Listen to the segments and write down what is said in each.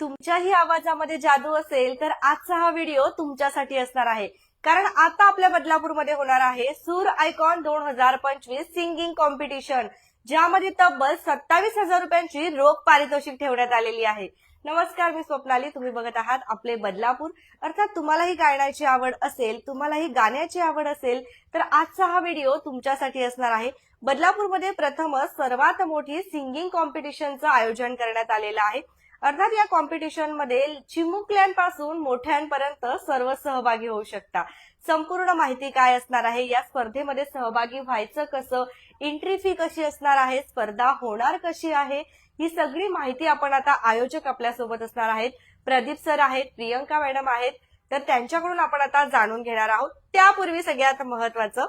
तुमच्याही आवाजामध्ये जादू असेल तर आजचा हा व्हिडिओ तुमच्यासाठी असणार आहे. कारण आता आपल्या बदलापूरमध्ये होणार आहे सूर आयकॉन दोन हजार पंचवीस सिंगिंग कॉम्पिटिशन ज्यामध्ये तब्बल सत्तावीस हजार रुपयांची रोख पारितोषिक ठेवण्यात आलेली आहे. नमस्कार मी स्वप्नाली. तुम्ही बघत आहात आपले बदलापूर. अर्थात तुम्हालाही गायनाची आवड असेल तुम्हालाही गाण्याची आवड असेल तर आजचा हा व्हिडिओ तुमच्यासाठी असणार आहे. बदलापूरमध्ये प्रथमच सर्वात मोठी सिंगिंग कॉम्पिटिशनचं आयोजन करण्यात आलेलं आहे. अर्थात या कॉम्पिटिशनमध्ये चिमुकल्यांपासून मोठ्यांपर्यंत सर्व सहभागी होऊ शकता. संपूर्ण माहिती काय असणार आहे? या स्पर्धेमध्ये सहभागी व्हायचं कसं? एंट्री फी कशी असणार आहे? स्पर्धा होणार कशी आहे? ही सगळी माहिती आपण आता आयोजक आपल्यासोबत असणार आहेत. प्रदीप सर आहेत प्रियंका मॅडम आहेत. तर त्यांच्याकडून आपण आता जाणून घेणार आहोत. त्यापूर्वी सगळ्यात महत्वाचं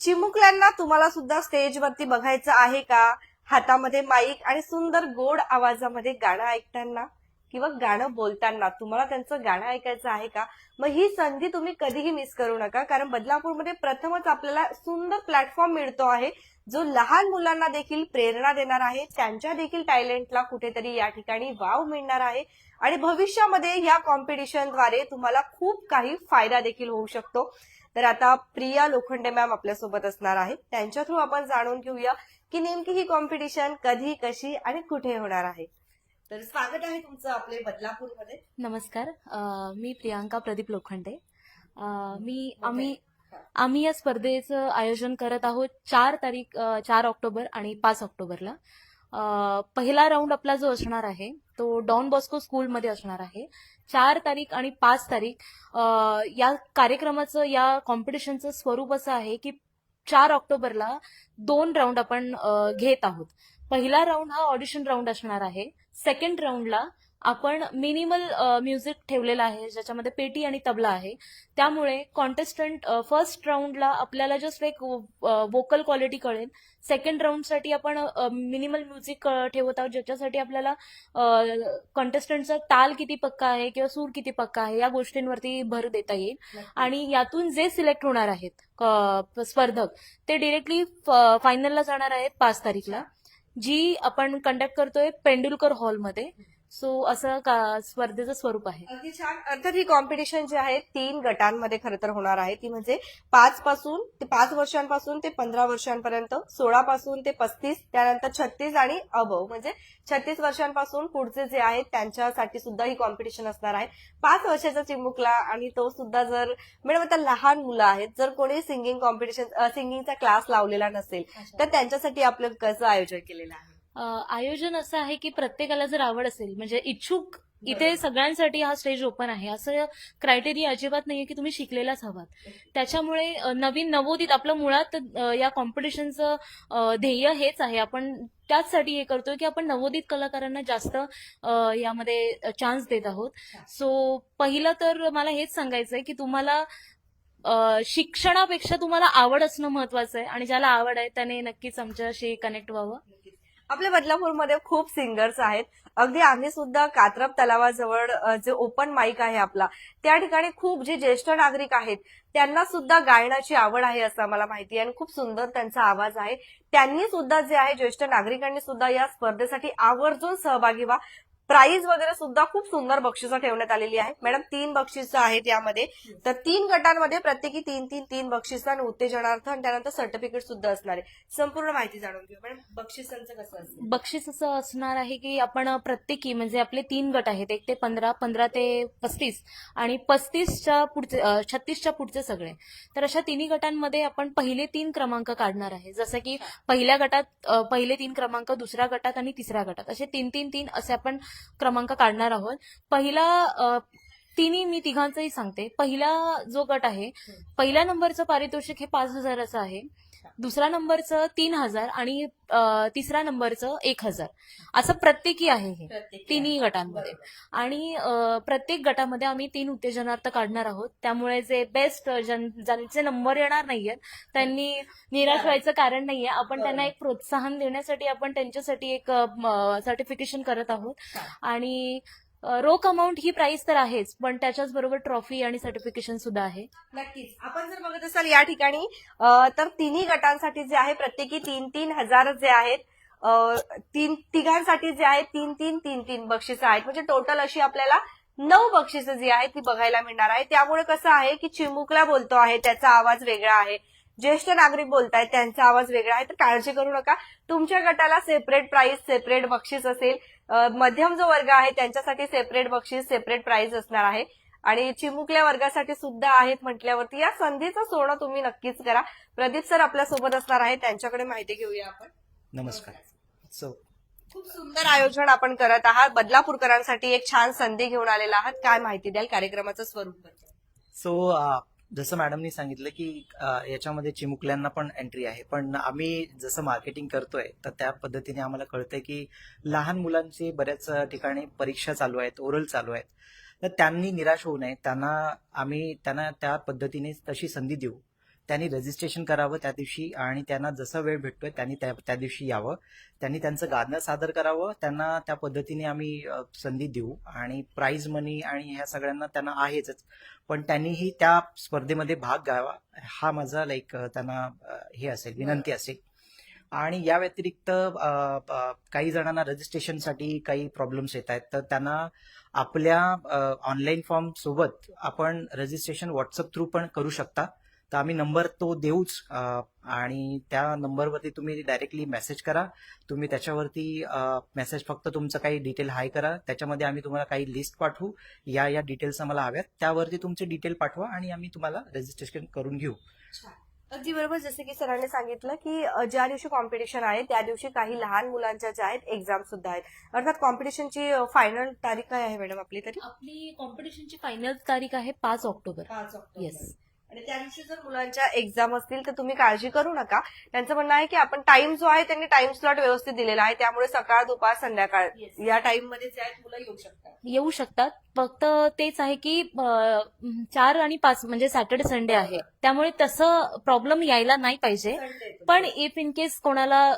चिमुकल्यांना तुम्हाला सुद्धा स्टेजवरती बघायचं आहे का? हातामध्ये माईक आणि सुंदर गोड आवाजामध्ये गाणं ऐकताना किंवा गाणं बोलताना तुम्हाला त्यांचं गाणं ऐकायचं आहे का? मग ही संधी तुम्ही कधीही मिस करू नका कारण बदलापूरमध्ये प्रथमच आपल्याला सुंदर प्लॅटफॉर्म मिळतो आहे जो लहान मुलांना देखील प्रेरणा देणार आहे त्यांच्या देखील टॅलेंटला कुठेतरी या ठिकाणी वाव मिळणार आहे आणि भविष्यामध्ये या कॉम्पिटिशनद्वारे तुम्हाला खूप काही फायदा देखील होऊ शकतो. तर आता प्रिया लोखंडे मॅम आपल्यासोबत असणार आहे त्यांच्या थ्रू आपण जाणून घेऊया की नेमकी ही कॉम्पिटिशन कधी कशी आणि कुठे होणार आहे? तर स्वागत आहे तुमचं आपले बदलापूरमध्ये. नमस्कार. अ, मी प्रियांका प्रदीप लोखंडे. अ, मी आम्ही आम्ही या स्पर्धेचं आयोजन करत आहोत चार तारीख अ, चार ऑक्टोबर आणि पाच ऑक्टोबरला. अ, पहिला राऊंड आपला जो असणार आहे तो डॉन बॉस्को स्कूलमध्ये असणार आहे. चार तारीख आणि पाच तारीख अ, या कार्यक्रमाचं या कॉम्पिटिशनचं स्वरूप असं आहे की चार ऑक्टोबरला दोन राऊंड आपण घेत आहोत. पहिला राऊंड हा ऑडिशन राऊंड असणार आहे. सेकंड राऊंडला आपण मिनिमल म्युझिक ठेवलेलं आहे ज्याच्यामध्ये पेटी आणि तबला आहे. त्यामुळे कॉन्टेस्टंट फर्स्ट राऊंडला आपल्याला जस्ट एक वोकल क्वालिटी कळेल. सेकंड राऊंडसाठी आपण मिनिमल म्युझिक ठेवत आहोत ज्याच्यासाठी आपल्याला कॉन्टेस्टंटचा ताल किती पक्का आहे किंवा सूर किती पक्का आहे या गोष्टींवरती भर देता येईल. आणि यातून जे सिलेक्ट होणार आहेत स्पर्धक ते डिरेक्टली फायनलला जाणार आहेत पाच तारीखला. जी आपण कंडक्ट करतोय पेंडुलकर हॉलमध्ये सो असं का स्पर्धेचं स्वरूप आहे? अगदी छान. अर्थात ही कॉम्पिटिशन जी आहे तीन गटांमध्ये खरं तर होणार आहे. ती म्हणजे पाच पासून ते पाच वर्षांपासून ते पंधरा वर्षांपर्यंत सोळा पासून ते पस्तीस त्यानंतर छत्तीस आणि अबव म्हणजे छत्तीस वर्षांपासून पुढचे जे आहेत त्यांच्यासाठी सुद्धा ही कॉम्पिटिशन असणार आहे. पाच वर्षाचा चिमुकला आणि तो सुद्धा जर मॅडम आता लहान मुलं आहेत जर कोणी सिंगिंग कॉम्पिटिशन सिंगिंगचा क्लास लावलेला नसेल तर त्यांच्यासाठी आपलं कसं आयोजन केलेलं आहे? आयोजन असं आहे की प्रत्येकाला जर आवड असेल म्हणजे इच्छुक इथे सगळ्यांसाठी हा स्टेज ओपन आहे. असं क्रायटेरिया अजिबात नाहीये की तुम्ही शिकलेलाच हवात. त्याच्यामुळे नवीन नवोदित आपलं मुळात या कॉम्पिटिशनचं ध्येय हेच आहे. आपण त्याचसाठी हे करतोय की आपण नवोदित कलाकारांना जास्त यामध्ये चान्स देत आहोत. सो पहिलं तर मला हेच सांगायचं आहे की तुम्हाला शिक्षणापेक्षा तुम्हाला आवड असणं महत्वाचं आहे आणि ज्याला आवड आहे त्याने नक्कीच आमच्याशी कनेक्ट व्हावं. आपल्या बदलापूरमध्ये खूप सिंगर्स आहेत. अगदी आम्ही सुद्धा कात्रप तलावाजवळ जे ओपन माईक आहे आपला त्या ठिकाणी खूप जे ज्येष्ठ नागरिक आहेत त्यांना सुद्धा गायनाची आवड आहे असं आम्हाला माहिती आहे. आणि खूप सुंदर त्यांचा आवाज आहे. त्यांनी सुद्धा जे आहे ज्येष्ठ नागरिकांनी सुद्धा या स्पर्धेसाठी आवर्जून सहभागी व्हा. प्राईज वगैरे सुद्धा खूप सुंदर बक्षिसं ठेवण्यात आलेली आहे. मॅडम तीन बक्षिसं आहेत यामध्ये. तर तीन गटांमध्ये प्रत्येकी तीन तीन तीन बक्षिसं आणि उत्तेजनार्थ आणि त्यानंतर सर्टिफिकेट सुद्धा असणार आहे. संपूर्ण माहिती जाणून घेऊ. मॅडम बक्षिसांचं कसं असेल बक्षीस असं असणार आहे की आपण प्रत्येकी म्हणजे आपले तीन गट आहेत. एक ते पंधरा पंधरा ते पस्तीस आणि पस्तीसच्या पुढचे छत्तीसच्या पुढचे सगळे. तर अशा तिन्ही गटांमध्ये आपण पहिले तीन क्रमांक काढणार आहे. जसं की पहिल्या गटात पहिले तीन क्रमांक दुसऱ्या गटात आणि तिसऱ्या गटात. असे तीन तीन तीन असे आपण क्रमांक काढणार आहोत. पहिला तिन्ही मी तिघांचंही सांगते. पहिला जो गट आहे पहिल्या नंबरचं पारितोषिक हे पाच हजाराचं आहे. दुसऱ्या नंबरचं तीन हजार आणि तिसऱ्या नंबरचं एक हजार. असं प्रत्येकी आहे हे. तिन्ही गटांमध्ये. आणि प्रत्येक गटामध्ये आम्ही तीन उत्तेजनार्थ काढणार आहोत. त्यामुळे जे बेस्ट ज्यांचे नंबर येणार नाहीयेत त्यांनी निराश व्हायचं कारण नाहीये. आपण त्यांना एक प्रोत्साहन देण्यासाठी आपण त्यांच्यासाठी एक सर्टिफिकेशन करत आहोत. आणि रोख अमाऊंट ही प्राइस तर आहेच पण त्याच्याच बरोबर ट्रॉफी आणि सर्टिफिकेशन सुद्धा आहे. नक्कीच. आपण जर बघत असाल या ठिकाणी तर तिन्ही गटांसाठी जे आहे प्रत्येकी तीन तीन हजार जे आहेत तीन तिघांसाठी जे आहे तीन तीन तीन तीन बक्षिसं आहेत. म्हणजे टोटल अशी आपल्याला नऊ बक्षिसं जी आहेत ती बघायला मिळणार आहे त्यामुळे कसं आहे की चिमुकला बोलतो आहे त्याचा आवाज वेगळा आहे. ज्येष्ठ नागरिक बोलतायत त्यांचा आवाज वेगळा आहे. तर काळजी करू नका. तुमच्या गटाला सेपरेट प्राइस सेपरेट बक्षीस असेल मध्यम जो वर्ग आहे त्यांच्यासाठी सेपरेट बक्षीस सेपरेट प्राइस असणार आहे. आणि चिमुकल्या वर्गासाठी सुद्धा आहेत म्हटल्यावरती या संधीचं सोनं तुम्ही नक्कीच करा. प्रदीप सर आपल्यासोबत असणार आहे. त्यांच्याकडे माहिती घेऊया आपण. नमस्कार. सो खूप सुंदर आयोजन आपण करत आहात. बदलापूरकरांसाठी एक छान संधी घेऊन आलेला आहात. काय माहिती द्याल कार्यक्रमाचं स्वरूप? सो जसं मॅडमनी सांगितलं की याच्यामध्ये चिमुकल्यांना पण एंट्री आहे. पण आम्ही जसं मार्केटिंग करतोय तर त्या पद्धतीने आम्हाला कळतंय की लहान मुलांची बऱ्याच ठिकाणी परीक्षा चालू आहेत ओरल चालू आहेत. तर त्यांनी निराश होऊ नये. त्यांना आम्ही त्यांना त्या पद्धतीने तशी संधी देऊ. त्यांनी रजिस्ट्रेशन करावं त्या दिवशी आणि त्यांना जसा वेळ भेटतोय त्यांनी त्या दिवशी यावं. त्यांनी त्यांचं गाणं सादर करावं. त्यांना त्या पद्धतीने आम्ही संधी देऊ आणि प्राईज मनी आणि ह्या सगळ्यांना त्यांना आहेच पण त्यांनीही त्या स्पर्धेमध्ये भाग घ्यावा हा माझा लाईक त्यांना हे असेल विनंती असेल. आणि या व्यतिरिक्त काही जणांना रजिस्ट्रेशनसाठी काही प्रॉब्लेम्स येत आहेत. तर त्यांना आपल्या ऑनलाईन फॉर्म सोबत आपण रजिस्ट्रेशन व्हॉट्सअप थ्रू पण करू शकता. तर आम्ही नंबर तो देऊच आणि त्या नंबरवरती तुम्ही डायरेक्टली मेसेज करा. तुम्ही त्याच्यावरती मेसेज फक्त तुमचं काही डिटेल हाय करा. त्याच्यामध्ये आम्ही तुम्हाला काही लिस्ट पाठवू. या या डिटेल्स आम्हाला हव्यात. त्यावरती तुमचे डिटेल पाठवा आणि आम्ही तुम्हाला रजिस्ट्रेशन करून घेऊ. अगदी बरोबर. जसं की सरांनी सांगितलं की ज्या दिवशी कॉम्पिटिशन आहे त्या दिवशी काही लहान मुलांच्या ज्या आहेत एक्झाम सुद्धा आहेत. अर्थात कॉम्पिटिशनची फायनल तारीख काय आहे मॅडम आपली तरी? आपली कॉम्पिटिशनची फायनल तारीख आहे पाच ऑक्टोबर. पाच येस आणि त्या दिवशी जर मुलांच्या एक्झाम असतील तर तुम्ही काळजी करू नका. त्यांचं म्हणणं आहे की आपण टाइम जो आहे त्यांनी टाइम स्लॉट व्यवस्थित दिलेला आहे. त्यामुळे सकाळ दुपार संध्याकाळ. या टाइममध्ये जे आहेत मुलं येऊ शकतात. येऊ शकतात. फक्त तेच आहे की चार आणि पाच म्हणजे सॅटर्डे संडे आहे. त्यामुळे तसं प्रॉब्लेम यायला नाही पाहिजे. पण इफ इन केस कोणाला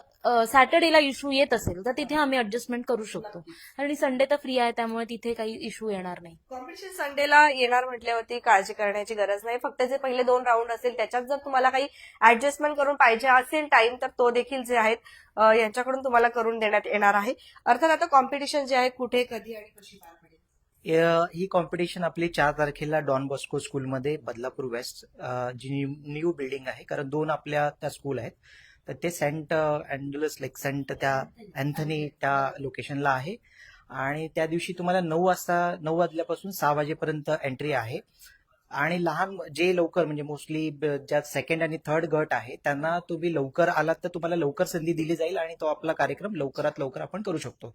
सॅटर्डेला इश्यू येत असेल तर तिथे आम्ही ऍडजस्टमेंट करू शकतो. आणि संडे तर फ्री आहे त्यामुळे तिथे काही इश्यू येणार नाही. कॉम्पिटिशन संडेला येणार म्हटल्यावरती काळजी करण्याची गरज नाही. फक्त जे पहिले दोन राऊंड असेल त्याच्यात जर तुम्हाला काही ऍडजस्टमेंट करून पाहिजे असेल टाइम तर तो देखील जे आहेत यांच्याकडून तुम्हाला करून देण्यात येणार आहे. अर्थात आता कॉम्पिटिशन जे आहे कुठे कधी आणि कशी ही कॉम्पिटिशन आपली चार तारखेला डॉन बॉस्को स्कूलमध्ये बदलापूर वेस्ट जी न्यू बिल्डिंग आहे. कारण दोन आपल्या त्या स्कूल आहेत. तर ते सेंट अँडुलस लाईक सेंट त्या अँथनी त्या लोकेशनला आहे. आणि त्या दिवशी तुम्हाला नऊ वाजता नऊ वाजल्यापासून सहा वाजेपर्यंत एंट्री आहे. आणि लहान जे लवकर म्हणजे मोस्टली ज्या सेकंड आणि थर्ड गट आहे त्यांना तुम्ही लवकर आलात तर तुम्हाला लवकर संधी दिली जाईल आणि तो आपला कार्यक्रम लवकरात लवकर आपण करू शकतो.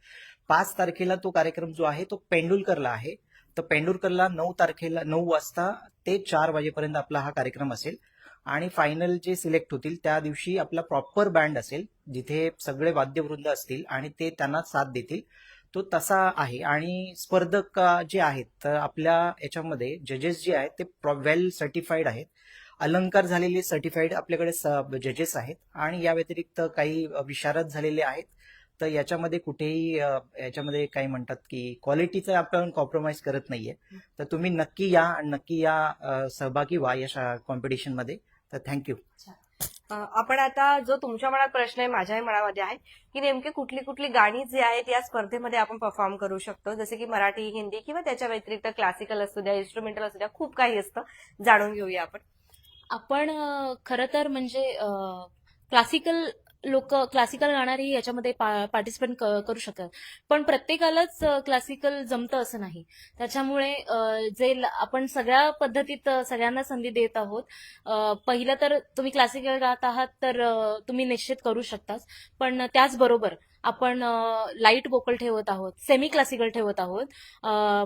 पाच तारखेला तो कार्यक्रम जो आहे तो पेंडुलकरला आहे. तर पेंडुलकरला नऊ तारखेला नऊ वाजता ते चार वाजेपर्यंत आपला हा कार्यक्रम असेल. आणि फायनल जे सिलेक्ट होतील त्या दिवशी आपला प्रॉपर बँड असेल जिथे सगळे वाद्यवृंद असतील आणि ते त्यांना साथ देतील. तो तसा आहे आणि स्पर्धक जे आहेत तर आपल्या याच्यामध्ये जजेस जे आहेत ते वेल सर्टिफाईड आहेत. अलंकार झालेले सर्टिफाईड आपल्याकडे जजेस आहेत आणि या व्यतिरिक्त काही विशारद झालेले आहेत. तर याच्यामध्ये कुठेही याच्यामध्ये काही म्हणतात की क्वालिटीचं आपण कॉम्प्रोमाइज करत नाहीये. तर तुम्ही नक्की या आणि नक्की या सहभागी व्हा या कॉम्पिटिशनमध्ये तर थँक्यू आपण आता जो तुमच्या मनात प्रश्न आहे माझ्याही मनामध्ये आहे की नेमकी कुठली कुठली गाणी जी आहेत या स्पर्धेमध्ये आपण परफॉर्म करू शकतो. जसे की मराठी हिंदी किंवा त्याच्या व्यतिरिक्त क्लासिकल असू द्या इन्स्ट्रुमेंटल असू द्या खूप काही असतं. जाणून घेऊया आपण. आपण खरं तर म्हणजे क्लासिकल लोक क्लासिकल गाणारी याच्यामध्ये पार्टिसिपेट करू शकतात. पण प्रत्येकालाच क्लासिकल जमतं असं नाही. त्याच्यामुळे जे आपण सगळ्या पद्धतीत सगळ्यांना संधी देत आहोत पहिलं तर तुम्ही क्लासिकल गात आहात तर तुम्ही निश्चित करू शकताच. पण त्याचबरोबर आपण लाइट वोकल ठेवत आहोत सेमी क्लासिकल ठेवत आहोत.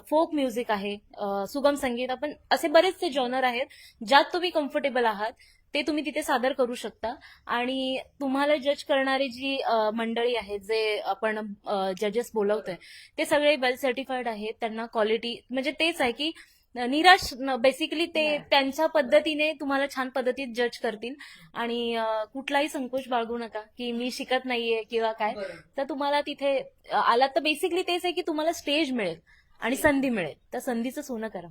फोक म्युझिक आहे सुगम संगीत आपण असे बरेचसे जॉनर आहेत ज्यात तुम्ही कम्फर्टेबल आहात. ते तुम्ही तिथे सादर करू शकता. आणि तुम्हाला जज करणारी जी मंडळी आहेत जे आपण जजेस बोलवतोय ते सगळे वेल सर्टिफाईड आहेत. त्यांना क्वालिटी म्हणजे तेच आहे की निराश बेसिकली ते. त्यांच्या पद्धतीने तुम्हाला छान पद्धतीत जज करतील. आणि कुठलाही संकोच बाळगू नका की मी शिकत नाहीये किंवा काय. तर तुम्हाला तिथे आलात तर बेसिकली तेच आहे की तुम्हाला स्टेज मिळेल आणि संधी मिळेल. तर संधीचं सोनं करा.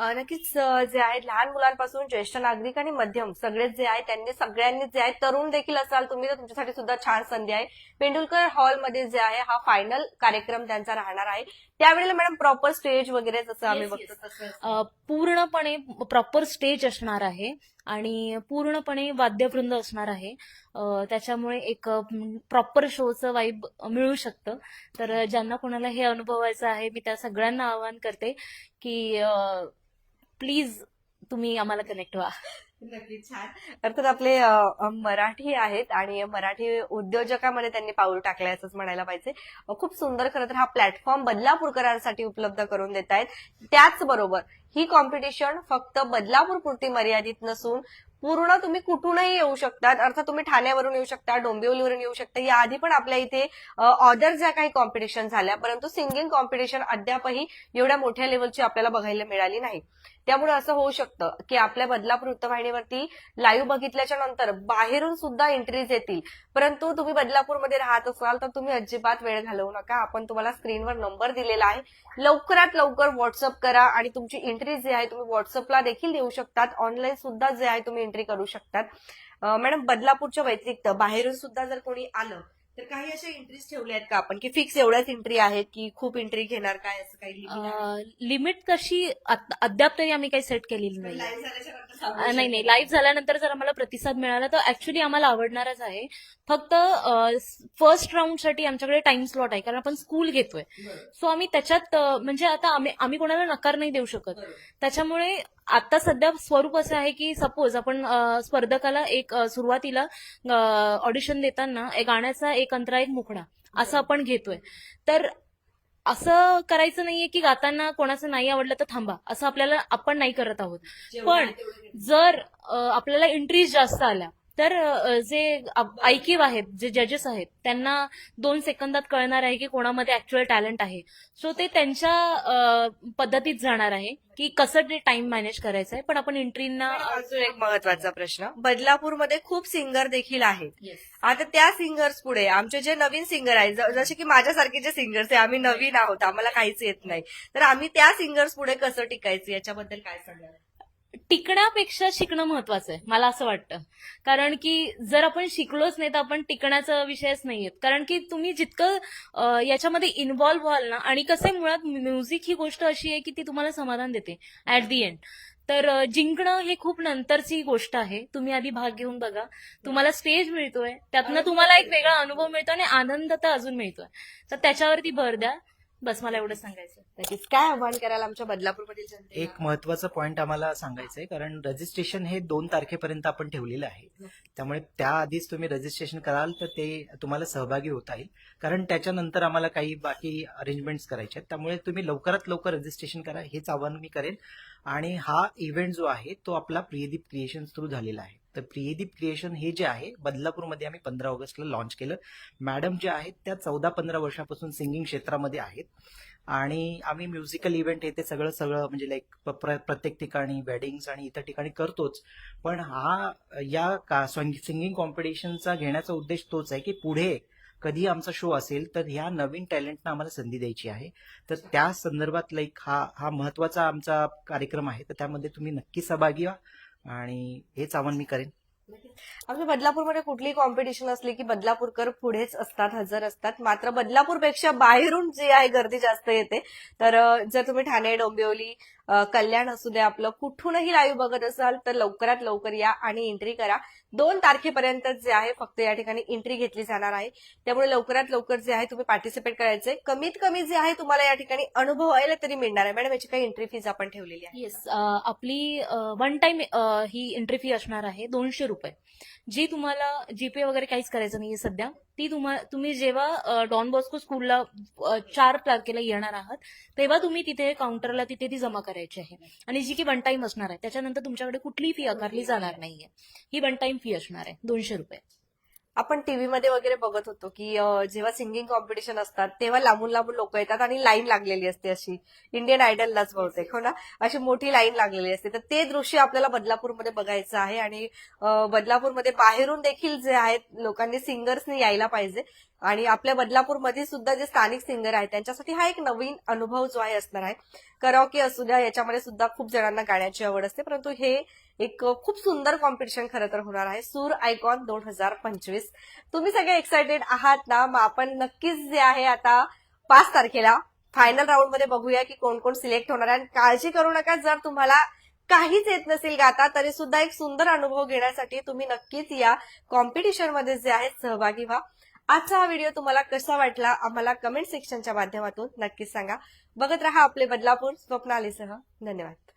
नक्कीच जे आहेत लहान मुलांपासून ज्येष्ठ नागरिक आणि मध्यम सगळेच जे आहे त्यांनी सगळ्यांनी जे आहे तरुण देखील असाल तुम्ही तर तुमच्यासाठी सुद्धा छान संधी आहे. पेंडुलकर हॉलमध्ये जे आहे हा फायनल कार्यक्रम त्यांचा राहणार आहे. त्यावेळेला मॅडम प्रॉपर स्टेज वगैरे जसं आम्ही बघतो. तसं पूर्णपणे प्रॉपर स्टेज असणार आहे आणि पूर्णपणे वाद्यवृंद असणार आहे. त्याच्यामुळे एक प्रॉपर शोचं वाईब मिळू शकतं. तर ज्यांना कोणाला हे अनुभवायचं आहे मी त्या सगळ्यांना आवाहन करते की प्लीज तुम्ही आम्हाला कनेक्ट व्हा. नक्की छान. अर्थात आपले अ, अ, मराठी आहेत आणि मराठी उद्योजकामध्ये त्यांनी पाऊल टाकलंय असंच म्हणायला पाहिजे. अ, खूप सुंदर खरं तर हा प्लॅटफॉर्म बदलापूरकरांसाठी उपलब्ध करून देत आहेत. त्याचबरोबर ही कॉम्पिटिशन फक्त बदलापूर पुरती मर्यादित नसून पूर्ण तुम्ही कुठूनही येऊ शकतात. अर्थात तुम्ही ठाण्यावरून येऊ शकता डोंबिवलीवरून येऊ शकता. याआधी पण आपल्या इथे ऑदर ज्या काही कॉम्पिटिशन झाल्या परंतु सिंगिंग कॉम्पिटिशन अद्यापही एवढ्या मोठ्या लेवलची आपल्याला बघायला मिळाली नाही. त्यामुळे असं होऊ शकतं की आपल्या बदलापूर वृत्तवाहिनीवरती लाईव्ह बघितल्याच्या नंतर बाहेरून सुद्धा एंट्रीज येतील. परंतु तुम्ही बदलापूरमध्ये राहत असाल तर तुम्ही अजिबात वेळ घालवू नका. आपण तुम्हाला स्क्रीनवर नंबर दिलेला आहे. लवकरात लवकर व्हॉट्सअप करा आणि तुमची एंट्री जी आहे तुम्ही व्हॉट्सअपला देखील देऊ शकतात. ऑनलाईन सुद्धा जे आहे तुम्ही एंट्री करू शकतात. मॅडम बदलापूरच्या व्यतिरिक्त बाहेरून सुद्धा जर कोणी आलं तर काही अशा एंट्रीज ठेवल्या आहेत का आपण की फिक्स एवढ्याच एंट्री आहेत की खूप एंट्री घेणार काय असं काही limit आहे? लिमिट कशी आत- अद्याप तरी आम्ही काही सेट केलेली नाही Live झाल्याच्यानंतर अ, सांगू नाही नाही शकते. लाईव्ह झाल्यानंतर जर आम्हाला प्रतिसाद मिळाला तर ऍक्च्युली आम्हाला आवडणारच आहे फक्त फर्स्ट राऊंडसाठी आमच्याकडे टाइम स्लॉट आहे कारण आपण स्कूल घेतोय. सो आम्ही त्याच्यात अ, म्हणजे आता आम्ही आम्ही कोणाला नकार नाही देऊ शकत. त्याच्यामुळे आता सध्या स्वरूप असं आहे की सपोज आपण स्पर्धकाला एक सुरुवातीला ऑडिशन देताना एक गाण्याचा एक अंतरा एक मुखडा असं आपण घेतोय. तर असं करायचं नाहीये की गाताना कोणाचं नाही आवडलं तर थांबा. असं आपल्याला आपण नाही करत आहोत. पण. जर आपल्याला एंट्रीज जास्त आल्या तर जे ऐकीव आहेत जे जजेस आहेत त्यांना दोन सेकंदात कळणार आहे की कोणामध्ये ऍक्च्युअल टॅलेंट आहे. सो ते त्यांच्या पद्धतीत जाणार आहे की कसं ते टाइम मॅनेज करायचं आहे. पण आपण एंट्रीना अजून एक महत्त्वाचा प्रश्न. बदलापूरमध्ये खूप सिंगर देखील आहेत. आता त्या सिंगर्स पुढे आमचे जे नवीन सिंगर आहेत जसे की माझ्यासारखे जे सिंगर्स आहे आम्ही नवीन आहोत आम्हाला काहीच येत नाही. तर आम्ही त्या सिंगर्स पुढे कसं टिकायचं? याच्याबद्दल काय सांगाल? टिकण्यापेक्षा शिकणं महत्वाचं आहे मला असं वाटतं. कारण की जर आपण शिकलोच नाही तर आपण टिकण्याचा विषयच नाहीये कारण की तुम्ही जितकं याच्यामध्ये इन्व्हॉल्व्ह व्हाल ना आणि कसं आहे, मुळात म्युझिक ही गोष्ट अशी आहे की ती तुम्हाला समाधान देते ऍट दी एंड तर जिंकणं हे खूप नंतरची गोष्ट आहे. तुम्ही आधी भाग घेऊन बघा. तुम्हाला स्टेज मिळतोय त्यातनं तुम्हाला एक वेगळा अनुभव मिळतो आणि आनंद तर अजून मिळतोय. तर त्याच्यावरती भर द्या. बस मला एवढं सांगायचं नक्कीच. काय आव्हान कराल आमच्या बदलापूरमधील जनतेला? एक महत्वाचं पॉईंट आम्हाला सांगायचं आहे कारण रजिस्ट्रेशन हे दोन तारखेपर्यंत आपण ठेवलेलं आहे. त्यामुळे त्याआधीच तुम्ही रजिस्ट्रेशन कराल तर ते तुम्हाला सहभागी होता येईल. कारण त्याच्यानंतर आम्हाला काही बाकी अरेंजमेंट्स करायचे आहेत. त्यामुळे तुम्ही लवकरात लवकर रजिस्ट्रेशन करा हेच आव्हान मी करेन. आणि हा इव्हेंट जो आहे तो आपला प्रियदीप क्रिएशन थ्रू झालेला आहे. तर प्रियदीप क्रिएशन हे जे आहे बदलापूरमध्ये आम्ही पंधरा ऑगस्टला लॉन्च केलं. मॅडम ज्या आहेत त्या चौदा पंधरा वर्षापासून सिंगिंग क्षेत्रामध्ये आहेत. आणि आम्ही म्युझिकल इव्हेंट हे ते सगळं सगळं म्हणजे लाईक प्रत्येक ठिकाणी वेडिंग्स आणि इतर ठिकाणी करतोच. पण हा या का सिंगिंग कॉम्पिटिशनचा घेण्याचा उद्देश तोच आहे की पुढे कधी आमचा शो असेल तर ह्या नवीन टॅलेंटना आम्हाला संधी द्यायची आहे. तर त्या संदर्भात लाईक हा हा महत्त्वाचा आमचा कार्यक्रम आहे. तर त्यामध्ये तुम्ही नक्की सहभागी व्हा. आणि हेच आव्हान मी करेन. आमच्या बदलापूरमध्ये कुठलीही कॉम्पिटिशन असली की बदलापूरकर पुढेच असतात हजर असतात. मात्र बदलापूरपेक्षा बाहेरून जी आहे गर्दी जास्त येते. तर जर तुम्ही ठाणे डोंबिवली कल्याण असू द्या आपलं कुठूनही लाईव्ह बघत असाल तर लवकरात लवकर या आणि एंट्री करा. दोन तारखेपर्यंत जे आहे फक्त या ठिकाणी एंट्री घेतली जाणार आहे. त्यामुळे लवकरात लवकर जे आहे तुम्ही पार्टिसिपेट करायचंय. कमीत कमी जे आहे तुम्हाला या ठिकाणी अनुभव यायला तरी मिळणार आहे. मॅडम याची काही एंट्री फीज आपण ठेवलेली आहे येस आपली वन टाइम ही एंट्री फी असणार आहे दोनशे रुपये. जी तुम्हाला जीपे वगैरे काहीच करायचं नाहीये सध्या. ती तुम्हा तुम्ही जेव्हा डॉन बॉस्को स्कूलला चार तारखेला येणार आहात तेव्हा तुम्ही तिथे काउंटरला तिथे ती जमा करायची आहे. आणि जी की वन टाइम असणार आहे. त्याच्यानंतर तुमच्याकडे कुठलीही फी आकारली जाणार नाहीये. ही वन टाइम फी असणार आहे. दोनशे रुपये. आपण टीव्ही मध्ये वगैरे बघत होतो की जेव्हा सिंगिंग कॉम्पिटिशन असतात तेव्हा लांबून लांबून लोक येतात आणि लाईन लागलेली असते अशी. इंडियन आयडललाच बहुतेक हो ना? अशी मोठी लाईन लागलेली असते. तर ते दृश्य आपल्याला बदलापूरमध्ये बघायचं आहे आणि बदलापूरमध्ये बाहेरून देखील जे आहेत लोकांनी सिंगर्सनी यायला पाहिजे. आणि आपल्या बदलापूरमध्ये सुद्धा जे स्थानिक सिंगर आहेत त्यांच्यासाठी हा एक नवीन अनुभव जो आहे असणार आहे. कराओके असू द्या याच्यामध्ये सुद्धा खूप जणांना गाण्याची आवड असते. परंतु हे एक खूप सुंदर कॉम्पिटिशन खरं तर होणार आहे. सूर आयकॉन दोन हजार पंचवीस. तुम्ही सगळे एक्सायटेड आहात ना? मग आपण नक्कीच जे आहे आता पाच तारखेला फायनल राऊंडमध्ये बघूया की कोण कोण सिलेक्ट होणार आहे. आणि काळजी करू नका जर तुम्हाला काहीच येत नसेल गाता तरी सुद्धा एक सुंदर अनुभव घेण्यासाठी तुम्ही नक्कीच या कॉम्पिटिशनमध्ये जे आहेत सहभागी व्हा. आजचा हा व्हिडिओ तुम्हाला कसा वाटला आम्हाला कमेंट सेक्शनच्या माध्यमातून नक्कीच सांगा. बघत रहा आपले बदलापूर स्वप्नालीसह धन्यवाद.